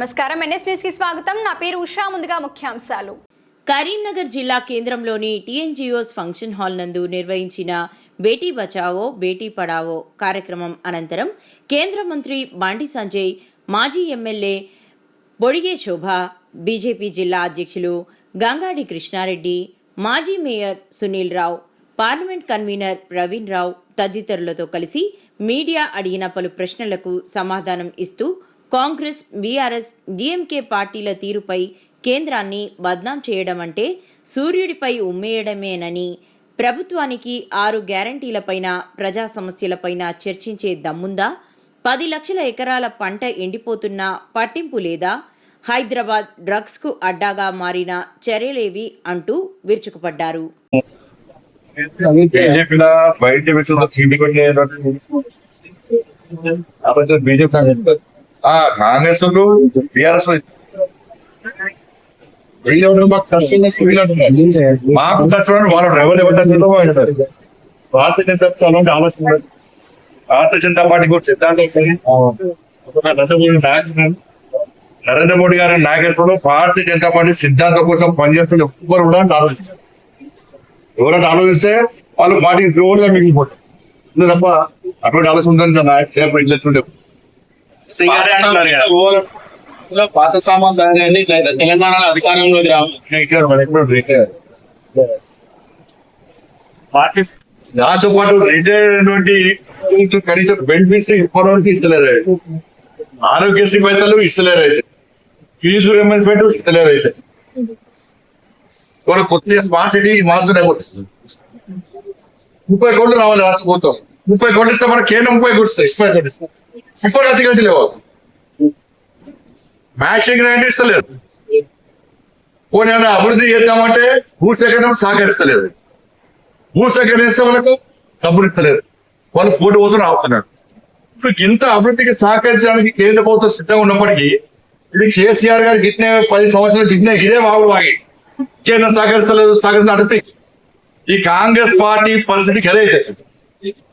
నమస్కారం. ఎన్ఎస్ న్యూస్కి స్వాగతం. నా పేరు ఉషా. ముందుగా ముఖ్యాంశాలు. కరీంనగర్ జిల్లా కేంద్రంలోని టీఎన్జిఓస్ ఫంక్షన్ హాల్ నందు నిర్వహించిన బేటీ బచావో బేటీ పడావో కార్యక్రమం అనంతరం కేంద్ర మంత్రి బాండి సంజయ్ మాజీ ఎమ్మెల్యే బొడిగే శోభ బీజేపీ జిల్లా అధ్యక్షులు గంగాడి కృష్ణారెడ్డి మాజీ mayor Sunil Rao parliament convener Praveen Rao తదితరులతో కలిసి మీడియా అడిగిన పలు ప్రశ్నలకు సమాధానం ఇస్తూ కాంగ్రెస్ బీఆర్ఎస్ డీఎంకే పార్టీల తీరుపై కేంద్రాన్ని బద్నాం చేయడం అంటే సూర్యుడిపై ఉమ్మేయడమేనని ప్రభుత్వానికి ఆరు గ్యారంటీలపైన ప్రజా సమస్యలపైన చర్చించే దమ్ముందా? పది లక్షల ఎకరాల పంట ఎండిపోతున్నా పట్టింపు లేదా? హైదరాబాద్ డ్రగ్స్కు అడ్డాగా మారిన చర్యలేవి అంటూ విరుచుకుపడ్డారు. బయట పెట్టిన తిండి కొట్టే బీజేపీ కాంగ్రెస్ బీఆర్ఎస్ మాకు కష్టం వాళ్ళు ఎవరు ఎవరు కష్టంలో భారతీయ జనతా పార్టీ ఆలోచన భారతీయ జనతా పార్టీ కూడా సిద్ధాంతం. నరేంద్ర మోడీ నాయకత్వం నరేంద్ర మోడీ గారి నాయకత్వంలో భారతీయ జనతా పార్టీ సిద్ధాంతం కోసం పనిచేస్తున్న ఎవ్వరు కూడా ఆలోచించారు. ఎవరైనా ఆలోచిస్తే వాళ్ళు పార్టీ ద్రోహులుగా మిగిలిపోతారు. అంతే తప్ప? అటువంటి ఆలోచన ఉందని నాయకులు ఇట్లా సింగారే అంటున్నారు కదా. లో పాత సామాన్ ఇట్లయితే అధికారంలోకి రావాలి పార్టీ దాంతో పాటు రిటైర్ అయినటువంటి కనీసం బెనిఫిట్స్ ఇప్పటివరకు ఇస్తలేరు. ఆరోగ్యశ్రీ పైసలు ఇస్తలేరు అయితే. ఫీజు రియంబర్స్మెంట్ ఇస్తలేరు అయితే. వాళ్ళ కొత్త స్మార్ట్ సిటీ మాత్రమే ముప్పై కోట్లు రావాలి రాష్ట్ర ప్రభుత్వం. ముప్పై కోట్లు ఇస్తే మన కేంద్రం ముప్పై కోట్లు ఇస్తాయి. ముప్పై కోట్లు ఇస్తాయి. ఇప్పుడు అతిగతి లేవు. మ్యాచింగ్ రేట్ ఇస్తలేదు. పోనీ అభివృద్ధి చేద్దామంటే భూసేకరణ సహకరిస్తలేదు. భూసేకరణ ఇస్తే వాళ్ళకు డబ్బులు ఇస్తలేదు. వాళ్ళు పోటీ పోతున్న ఆపుతున్నారు. ఇప్పుడు ఇంత అభివృద్ధికి సహకరించడానికి కేంద్ర ప్రభుత్వం సిద్ధంగా ఉన్నప్పటికీ ఇది కేసీఆర్ గారు గిట్నే పది సంవత్సరాలు గిట్నే ఇదే బాబు వాగి. కేంద్రం సహకరిస్తలేదు సహకరిస్తున్న అడిపి ఈ కాంగ్రెస్ పార్టీ పరిస్థితికి ఎదైతే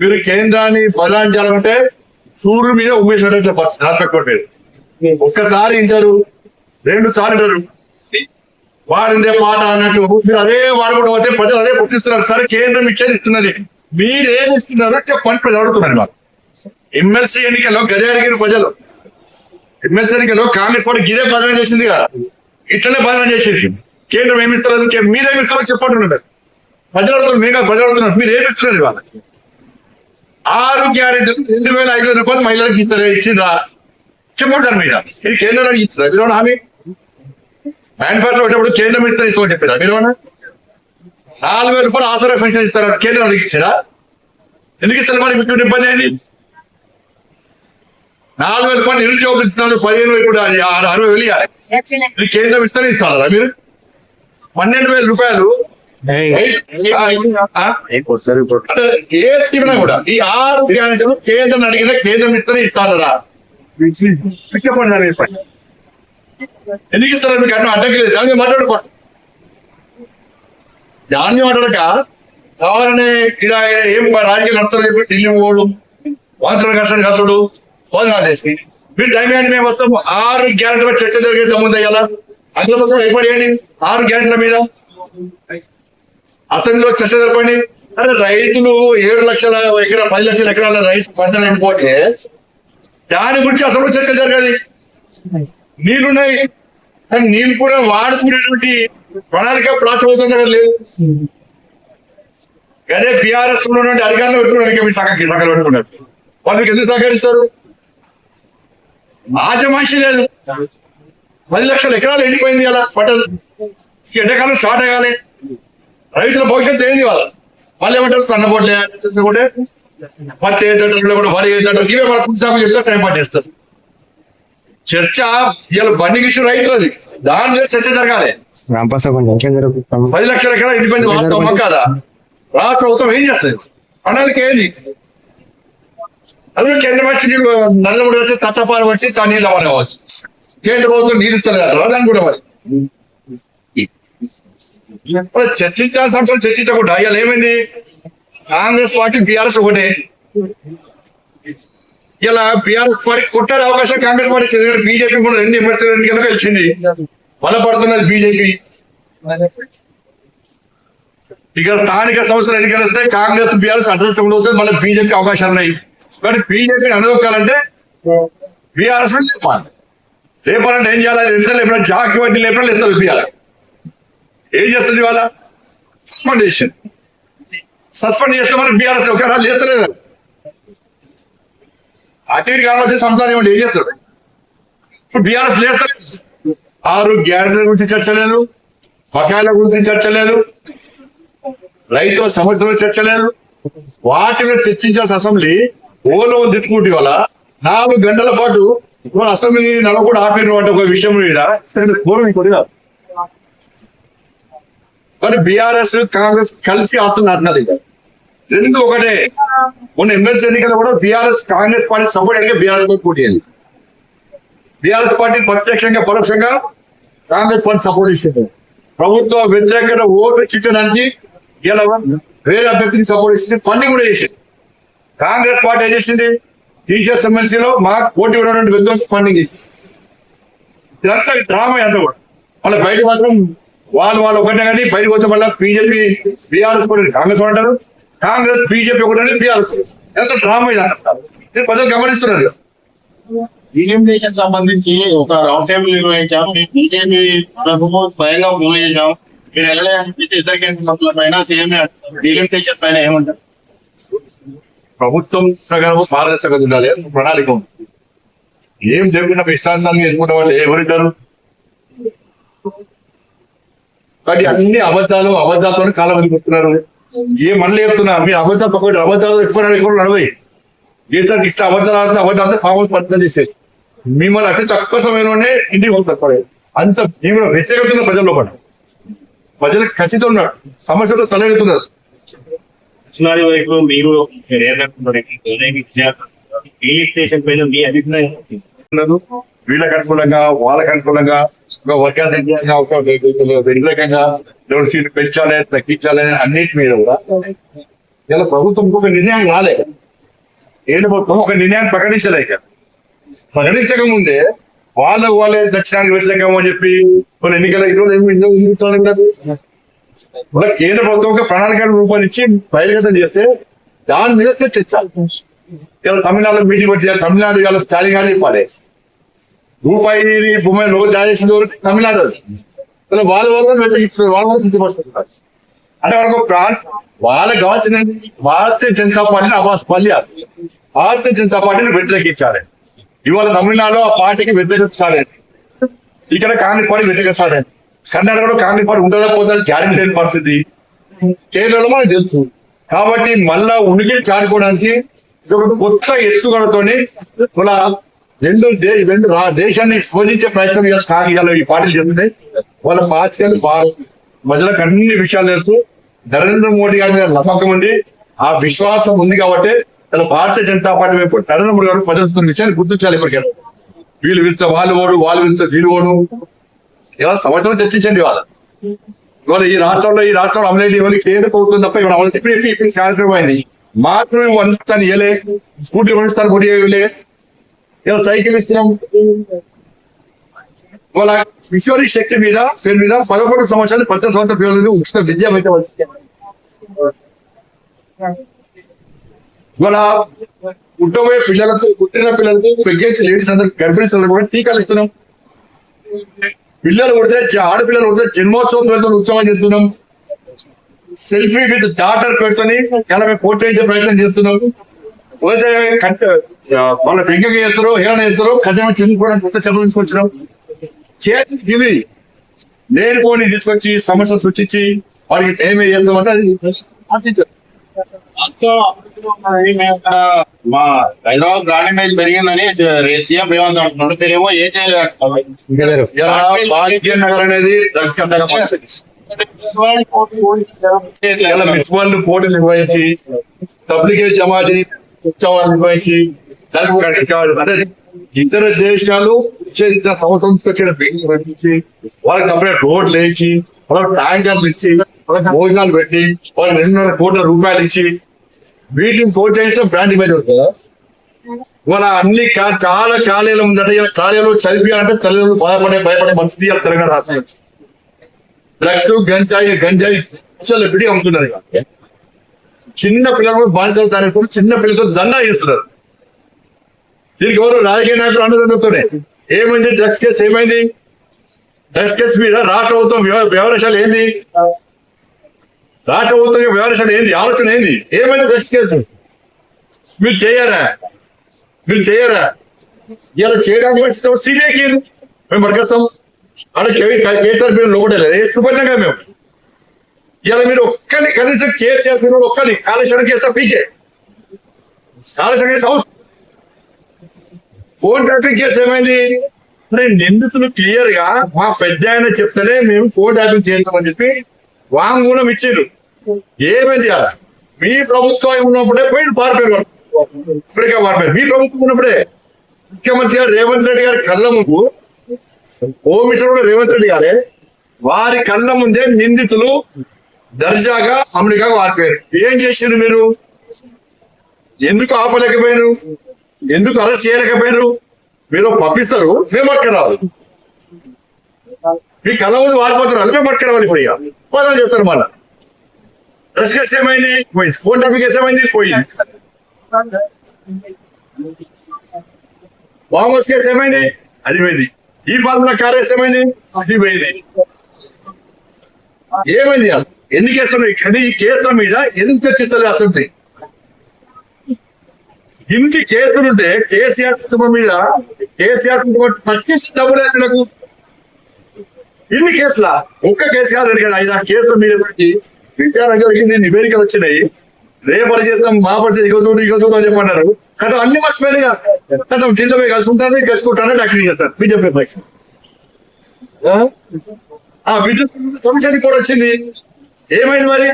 మీరు కేంద్రాన్ని బలాంచాలంటే సూర్యుడి మీద ఉమ్మేసినట్టు పరిస్థితి నాటుకోలేదు ఒక్కసారి వింటారు రెండు సార్లు వింటారు. వాడిందే మాట అన్నట్టు అదే అదే కూడా పోతే ప్రజలు అదే పుట్టిస్తున్నారు సరే కేంద్రం ఇచ్చేది ఇస్తున్నది మీరేం ఇస్తున్నారో చెప్పండి ప్రజలు అడుగుతున్నారు మాకు ఎమ్మెల్సీ ఎన్నికల్లో గదే అడిగిన ప్రజలు. ఎమ్మెల్సీ ఎన్నికల్లో కాంగ్రెస్ పార్టీ గిదే బదనం చేసింది కదా. ఇట్లనే బదనం చేసేది. కేంద్రం ఏమి మీరేమిస్తారో చెప్పండి ప్రజలు అడుగుతున్నారు మేము ప్రజలు అడుగుతున్నారు మీరు ఏమిస్తున్నారు ఇస్తున్నారు ఆరు గ్యారెంటీలు రెండు వేల ఐదు వందల రూపాయలు మహిళలకు ఇస్తారా? ఇచ్చిందా? చెప్పండి మీద ఇది కేంద్రానికి ఇచ్చిందా? మీరు హామీ మేనిఫెస్టో వచ్చేప్పుడు కేంద్రం ఇస్తారు? ఇస్తామని చెప్పారా? మీరు నాలుగు వేల రూపాయలు ఆసరా పెన్షన్ ఇస్తారా? కేంద్రానికి ఇచ్చారా? ఎందుకు ఇస్తారు మరి? మీకు ఇబ్బంది అయింది నాలుగు వేల రూపాయలు నిరుద్యోగం ఇస్తున్నారు పదిహేను వేలు కూడా అరవై వేలు ఇవ్వాలి ఇది కేంద్రం ఇస్తానే ఇస్తారా మీరు? పన్నెండు వేల రూపాయలు ఏ స్కీమ్ అయినా కూడా? ఈ ఆరు గ్యారెంటీలు కేంద్రం అడిగిన కేంద్రం ఇస్తేనే ఇస్తారా చెప్పండి సార్ మీరు చెప్పండి. ఎందుకు ఇస్తారు మీకు అన్నం అడ్డంకి లేదు దాని మీద మాట్లాడుకో. దాన్ని మాట్లాడక కావాలనే ఇలా ఏం రాజకీయాలు నడుస్తారు చెప్పి ఢిల్లీ పోడు వాంతర కష్టం కష్టడు పోదా చేసి మీరు టైం ఏంటి మేము వస్తాము. ఆరు గ్యారెంటీ మీద చర్చ జరిగే తమ్ముంది అయ్యాలా? అందులో కోసం ఏర్పాటు చేయండి ఆరు గ్యారెంటీల మీద. అసెంబ్లీలో చర్చ జరపండి. అరే రైతులు ఏడు లక్షల ఎకరా పది లక్షల ఎకరాల రైతు పంటలు ఎండిపోతే దాని గురించి అసలు చర్చ జరగదు. నీళ్ళున్నాయి కానీ నీళ్ళు కూడా వాడుకునేటువంటి ప్రణాళిక ప్రాచుర్యంగా లేదు అదే బీఆర్ఎస్ ఉన్నటువంటి అధికారులు పెట్టుకున్నారు మీరు సగం సగలు పెట్టుకున్నారు. వాళ్ళు మీకు ఎందుకు సహకరిస్తారు? ఆజమాషి లేదు. పది లక్షల ఎకరాలు ఎండిపోయింది అలా పంటలు. ఎండాకాలం స్టార్ట్ అయ్యాలి. రైతుల భవిష్యత్తు ఏంది వాళ్ళ వాళ్ళు ఏమంటారు? సన్నబొడ్లు కూడా పత్తి వేసేటట్లు కూడా వరి వేసేటట్లు ఇవే మన చేస్తే టైం పాస్ చేస్తారు. చర్చ ఇవాళ బండి గిష్యూ రైతులది దాని మీద చర్చ జరగాలి. పది లక్షల ఎకరాలు ఇండిపెండెంట్ వాస్తవమా కాదా? రాష్ట్ర ప్రభుత్వం ఏం చేస్తుంది? ప్రణాళిక ఏంది? అదే కేంద్ర వచ్చి నీళ్ళు నల్లముడి వచ్చి తట్టపాలు బట్టి తా నీళ్ళు అవ్వాలి కేంద్ర ప్రభుత్వం నీళ్ళు ఇస్తలేదు అంటారు. దాన్ని కూడా మరి. చర్చించాల్సిన అంశాలు చర్చించకుండా. ఇవాళ ఏమైంది? కాంగ్రెస్ పార్టీ బీఆర్ఎస్ ఒకటే. ఇలా బీఆర్ఎస్ పార్టీ కొట్టారు అవకాశం కాంగ్రెస్ పార్టీ బీజేపీ కూడా రెండు ఎమ్మెల్సీ ఎన్నికలకు గెలిచింది. బలపడుతున్నది బీజేపీ. ఇక్కడ స్థానిక సంస్థలు ఎన్నికలు వస్తే కాంగ్రెస్ బీఆర్ఎస్ అడ్రస్ అవుతుంది మళ్ళీ బీజేపీ అవకాశాలు ఉన్నాయి. కానీ బీజేపీ అనదొక్కాలంటే బీఆర్ఎస్ లేపాలి లేపాలంటే ఏం చేయాలి? ఎంత లేపిన జాకి వడ్డీ లేపిన ఎంత బీఆర్ఎస్. ఏం చేస్తుంది ఇవాళ? సస్పెండేషన్ సస్పెండ్ చేస్తే మనకి బీఆర్ఎస్ ఒక చేస్తలేదు. అటు ఇటు కావాల్సిన సంస్థలు ఏమంటే ఏం చేస్తాడు? ఇప్పుడు బీఆర్ఎస్ లేస్తలేదు ఆరు గ్యారెంటీల గురించి చర్చ లేదు బకాయిల గురించి చర్చ లేదు రైతుల సమస్యల చర్చ లేదు వాటి మీద చర్చించాల్సిన అసెంబ్లీ ఓలో తిట్టుకుంటే వల్ల నాలుగు గంటల పాటు అసెంబ్లీ నడవకుండా ఆపిన వాటి ఒక విషయం మీద పూర్వం మరి బీఆర్ఎస్ కాంగ్రెస్ కలిసి ఆడుతున్నారు ఇక రెండు ఒకటే. మొన్న ఎమ్మెల్సీ ఎన్నికల్లో కూడా బీఆర్ఎస్ కాంగ్రెస్ పార్టీ సపోర్ట్ అడిగే బీఆర్ఎస్ పార్టీ పోటీ అయింది బీఆర్ఎస్ పార్టీ ప్రత్యక్షంగా పరోక్షంగా కాంగ్రెస్ పార్టీ సపోర్ట్ ఇచ్చింది ప్రభుత్వ వ్యతిరేకత ఓటు చిట్టడానికి ఇలా వేరే అభ్యర్థికి సపోర్ట్ ఇచ్చింది ఫండింగ్ కూడా చేసింది. కాంగ్రెస్ పార్టీ ఏం చేసింది? టీచర్స్ ఎమ్మెల్సీలో మా పోటీ ఉన్నటువంటి వ్యక్తులకు ఫండింగ్ ఇచ్చింది ఇదంతా డ్రామా అంతా కూడా. మళ్ళీ బయట మాత్రం వాళ్ళు వాళ్ళు ఒకటే కానీ బయటకు వచ్చే మళ్ళీ బీజేపీ బీఆర్ఎస్ కూడా కాంగ్రెస్ వాళ్ళు అంటారు. కాంగ్రెస్ బీజేపీ ఒకటే బీఆర్ఎస్ ఎంత డ్రామా ఇది. ఇది ప్రజలు గమనిస్తున్నారు డీలిమిటేషన్ సంబంధించి ఒక రౌండ్ టేబుల్ నిర్వహించాం. మేము బీజేపీ ప్రభుత్వం స్వయంగా మూవ్ చేసాం మీరు వెళ్ళలేదని ఇద్దరు కేంద్ర పైన సీఎం డీలిమిటేషన్ పైన ఏమంటారు ప్రభుత్వం సగం పారదర్శకత ఉండాలి. ప్రణాళిక ఉంది. ఏం జరిగిన విశ్వాసాన్ని ఎదుర్కొంటాం అంటే ఎవరిద్దరు? కాబట్టి అన్ని అబద్ధాలు అబద్ధాలతో కాలం వెళ్ళిపోతున్నారు ఏ మళ్ళీ చెప్తున్నా మీ అబద్ధాలు పక్కన అబద్ధాలు ఎక్కువ ఎక్కువ నడవయి ఏసారి ఇష్ట అబద్ధాలు ఆడితే అబద్ధాలతో ఫామ్ పడుతుంది చేసేసి మిమ్మల్ని అతి తక్కువ సమయంలోనే ఇంటికి పంపుతారు అంత మేము వ్యతిరేకతున్న ప్రజల్లో పడు ప్రజలకు ఖచ్చితంగా ఉన్నారు సమస్యలు తలెడుతున్నారు కృష్ణాది వైపు మీరు స్టేషన్ పైన మీ అభిప్రాయం వీళ్ళకి అనుకూలంగా వాళ్ళకి అనుకూలంగా ఒక వర్గానికి అనుకూలంగా, ఒక వ్యతిరేకంగా ఎవరి సీట్లు పెంచాలి తగ్గించాలి అన్నిటి మీద కూడా ఇలా ప్రభుత్వం ఒక నిర్ణయం రాలే ఏడు ప్రభుత్వం? ఒక నిర్ణయాన్ని ప్రకటించలేక ప్రకటించక ముందే వాళ్ళ వాళ్ళే దక్షిణానికి వ్యతిరేకం అని చెప్పి కొన్ని ఎన్నికల ఇరవై ఇలా కేంద్ర ప్రభుత్వం ఒక ప్రణాళికను రూపొందించి బహిర్గతం చేస్తే దాని మీద చర్చించాలి ఇలా తమిళనాడులో మీటింగ్ పెట్టి తమిళనాడు ఇవాళ స్టాలిన్ గారు చెప్పాలి రూపాయి భూమి రోజు జాయేసింది ఎవరు? తమిళనాడు. వాళ్ళు. వాళ్ళ వల్ల వాళ్ళ వల్ల కించపరుస్తున్నారు అంటే వాళ్ళకు ప్రాంత వాళ్ళకి కావాల్సిన భారతీయ జనతా పార్టీని అవాస్ పల్యారు భారతీయ జనతా పార్టీని వ్యతిరేకించాలి. ఇవాళ తమిళనాడులో ఆ పార్టీకి వ్యతిరేకించాలి. ఇక్కడ కాంగ్రెస్ పార్టీ వ్యతిరేకిస్తాడు కర్ణాటకలో కాంగ్రెస్ పార్టీ ఉంటుందా పోతుందా గ్యారెంటీ లేని పరిస్థితి. కేరళలో మనకు తెలుసు. కాబట్టి మళ్ళా ఉనికి చాటుకోవడానికి ఇది ఒక కొత్త ఎత్తుగడతోనే ఇలా రెండు రెండు దేశాన్ని పోషించే ప్రయత్నం చేసి కాగియాలు ఈ పార్టీలు చెప్తున్నాయి వాళ్ళ పార్టీలు ప్రజలకు అన్ని విషయాలు తెలుసు. నరేంద్ర మోడీ గారి మీద నమ్మకం ఉంది. ఆ విశ్వాసం ఉంది కాబట్టి ఇలా భారతీయ జనతా పార్టీ వైపు నరేంద్ర మోడీ గారు ప్రజలు విషయాన్ని గుర్తించాలి ఇప్పటికే. వీళ్ళు పిలిస్తే వాళ్ళు ఓడు వాళ్ళు పిలిస్తే వీళ్ళు ఓడు. ఇలా సంవత్సరం చర్చించండి వాళ్ళ ఇవాళ ఈ రాష్ట్రంలో ఈ రాష్ట్రంలో అమలు ఇవాళ కేంద్ర ప్రభుత్వం తప్ప ఇక్కడ అమలు ఇప్పుడు ఇప్పుడు కార్యక్రమం అయింది. మాత్రమే వండుతాను ఇవ్వలే స్కూటీ కొనిస్తాను గుడి ఇవ్వలే ఇలా సైకిల్ ఇస్తున్నాం. వాళ్ళ కిషోరి శక్తి మీద పేరు మీద పదకొండు సంవత్సరాలు పద్దెనిమిది సంవత్సరాల పిల్లలు ఉచిత విద్య అయితే ఇవాళ పుట్టబోయే పిల్లలకు పుట్టిన పిల్లలకు ప్రెగ్నెన్సీ లేడీస్ అందరూ గర్భిణీ అందరూ కూడా టీకాలు ఇస్తున్నాం. పిల్లలు కొడితే ఆడపిల్లలు కొడితే జన్మోత్సవం పేరుతో ఉత్సవం చేస్తున్నాం. సెల్ఫీ విత్ డాటర్ పేరుతోని ఎలా మేము చేయించే ప్రయత్నం చేస్తున్నాం. పోతే వాళ్ళ పెంకగా చేస్తారు హేళన చేస్తారు కఠిన చెందుకోవడానికి కొత్త చదువు తీసుకొచ్చినాం. చేసి గివి. లేనిపోని తీసుకొచ్చి సమస్యలు సృష్టించి వాడికి టైం చేస్తామంటే అది ఆశించారు మా హైదరాబాద్ బ్రాండ్ ఇమేజ్ పెరిగిందని సీఎం రేవంత్ అంటున్నాడు. మీరేమో ఏం చేయలేదు అనేది వరల్డ్ పోటీ నిర్వహించి పబ్లికేట్ జమాతి ఉత్సవాలు నిర్వహించి ఇతర దేశాలు ఇతర సంవత్సరం తీసుకొచ్చిన బిల్డింగ్ వాళ్ళకి సపరేట్ రోడ్లు వేసి వాళ్ళకి ట్యాంకర్లు ఇచ్చి వాళ్ళకి భోజనాలు పెట్టి వాళ్ళకి రెండున్నర కోట్ల రూపాయలు ఇచ్చి వీటిని ప్రోత్సహించడం బ్రాండ్ ఇమేజ్ ఉంటుంది కదా? ఇవాళ అన్ని చాలా ఖాళీలు ఉందంటే ఇలా ఖాళీలు చదివియాలంటే అంటే తల్లిదండ్రులు బాధపడే భయపడే పరిస్థితి ఇలా తెలంగాణ రాష్ట్రం డ్రగ్స్ గంజాయి గంజాయి విడిగా అమ్ముతున్నారు ఇక. చిన్న పిల్లలు బానిసలు చిన్న పిల్లలతో దందా చేస్తున్నారు. దీనికి ఎవరు రాజకీయ నాయకులు అండదండతోనే ఏమైంది? డ్రగ్స్ కేసు ఏమైంది? డ్రగ్స్ కేసు మీద రాష్ట్ర ప్రభుత్వం వ్యవ- వ్యవహారాలు ఏంది? రాష్ట్ర ప్రభుత్వం యొక్క వ్యవహారాలు ఏంది? ఆలోచన ఏంది? ఏమైంది డ్రగ్స్ కేసు? మీరు చేయరా? మీరు చేయరా? ఇలా చేయడానికి వచ్చిన సిబిఐకి మేము మరకస్తాం అంటే కేసీఆర్ మీరు లోపడలేదు సుపర్ణంగా మేము? ఇలా మీరు ఒక్కని కనీసం కేసీఆర్ మీరు ఒక్కని కాళేశ్వరం కేసీఆర్ పీకే. Kaleshwaram case out phone tapping case ఏమైంది? మరి నిందితులు క్లియర్గా మా పెద్ద ఆయన చెప్తేనే మేము ఫోన్ ట్యాపింగ్ చేస్తామని చెప్పి వాంగ్మూలం ఇచ్చారు ఏమైంది అలా? మీ ప్రభుత్వం ఉన్నప్పుడే పోయి పారిపోయారు ఇప్పటికే పారిపోయారు మీ ప్రభుత్వం ఉన్నప్పుడే ముఖ్యమంత్రి గారు రేవంత్ రెడ్డి గారి కళ్ళ ముందు హోమ్ మినిస్టర్ కూడా రేవంత్ రెడ్డి గారే వారి కళ్ళ ముందే నిందితులు దర్జాగా అమెరికాకు పారిపోయారు. ఏం చేసిండ్రు మీరు? ఎందుకు ఆపలేకపోయారు ఎందుకు అరెస్ట్ చేయలేకపోయారు మీరు పంపిస్తారు మేము పట్టుకురావాలి మీ కళ్ళ ముందు వాడిపోతున్నారు మేము పట్టుకురావాలి ఇప్పుడు ఇక. పోరాటం చేస్తారు మళ్ళా. డ్రెస్ కేసు ఏమైంది? పోయింది. ఫోన్ టాపిక్ కేసు ఏమైంది? పోయింది. బాంబస్ కేసు ఏమైంది? అది పోయింది. ఈ ఫార్ములా కార్యస్ ఏమైంది? అది పోయింది. ఏమైంది ఎన్ని కేసులు ఉన్నాయి? కానీ ఈ కేసుల మీద ఎందుకు చర్చిస్తలేదు అసెంబ్లీ ఇన్ని కేసులుంటే కేసీఆర్ కుటుంబం మీద కేసీఆర్ కుటుంబం పచ్చేసి డబ్బులేదు నాకు. ఇన్ని కేసులా? ఒక్క కేసు కాదు కదా ఐదారు కేసుల మీద పెట్టి విచారణ జరిగింది నివేదికలు వచ్చినాయి. రేపటి చేస్తాం మా పరిస్థితి ఇక చూడు ఇక చూడు అని చెప్పన్నారు కదా అన్ని మర్చిపోయినాయి కదా కింద పోయి కలుసుకుంటాను కలుసుకుంటాను డాక్టర్ చేస్తారు బీజేపీ పక్షం ఆ? విద్యుత్ కమిషన్ రిపోర్ట్ వచ్చింది. ఏమైంది మరి?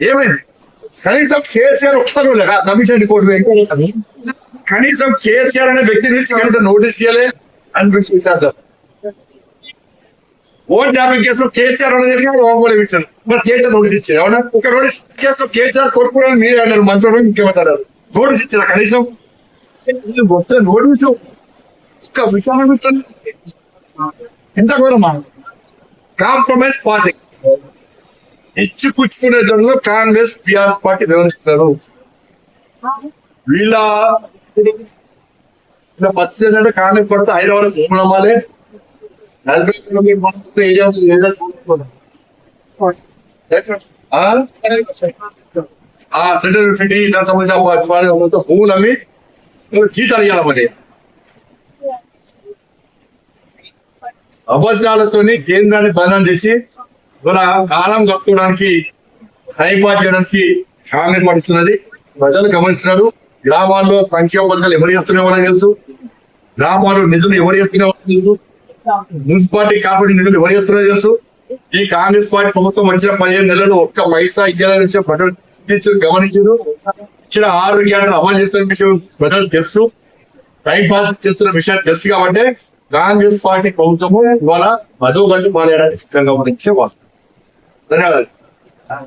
ఏమైంది? కనీసం కేసీఆర్ ఒక్కరు లేక కమిషన్ రిపోర్ట్ వేయకపోతే కనీసం కేసీఆర్ అనే వ్యక్తి నుంచి కనీసం నోటీస్ ఇవ్వలే అనిపిస్తుంది ఓట్ ట్యాపింగ్ కేసులో కేసీఆర్ అన్న జరిగిన ఓపెన్ ఇచ్చారు మరి కేసీఆర్ నోటీస్ ఇచ్చారు. అవునా? ఒక నోటీస్ కేసులో కేసీఆర్ కొట్టుకోవడానికి మీరే అన్నారు. మంత్రులు ముఖ్యమంత్రి అన్నారు. నోటీస్ ఇచ్చారా కనీసం? ఇది వస్తే నోటీసు. ఒక్క విచారణ ఇస్తుంది. ఎంత ఘోరమా? Compromise party. ఇచ్చి పుచ్చుకునే దానిలో కాంగ్రెస్ టిఆర్ఎస్ పార్టీ వివరిస్తున్నారు వీళ్ళ వీళ్ళ పత్రిక ఏంటంటే కాంగ్రెస్ పడితే హైదరాబాద్ మూలమాలే నలభై సెంట్రల్ సిటీ దాని సంబంధించిన భూములు అమ్మి జీతాలు ఇవ్వాలి మరి అబద్ధాలతోని కేంద్రాన్ని బదనాం చేసి మన కాలం కట్టుకోవడానికి టైం పాస్ చేయడానికి కాంగ్రెస్ పడుతున్నది ప్రజలు గమనిస్తున్నారు. గ్రామాల్లో సంక్షేమ పథకాలు ఎవరు చేస్తున్నా వాళ్ళని తెలుసు. గ్రామాల్లో నిధులు ఎవరు చేస్తున్నా తెలుసు. మున్సిపాలిటీ కార్పొరేషన్ నిధులు ఎవరు చేస్తున్నా తెలుసు. ఈ కాంగ్రెస్ పార్టీ ప్రభుత్వం వచ్చిన పదిహేను నెలలు ఒక్క పైసా ఇచ్చారని విషయం ప్రజలు గమనించారు ఇచ్చిన ఆరు అమలు చేస్తున్న విషయం ప్రజలు తెలుసు. టైం పాస్ చేస్తున్న విషయం తెలుసు కాబట్టి కాంగ్రెస్ పార్టీ ప్రభుత్వము ఇవాళ మధు గంట మానేయడానికి సిద్ధంగా ఉన్న విషయం వాస్తవం 在那儿。啊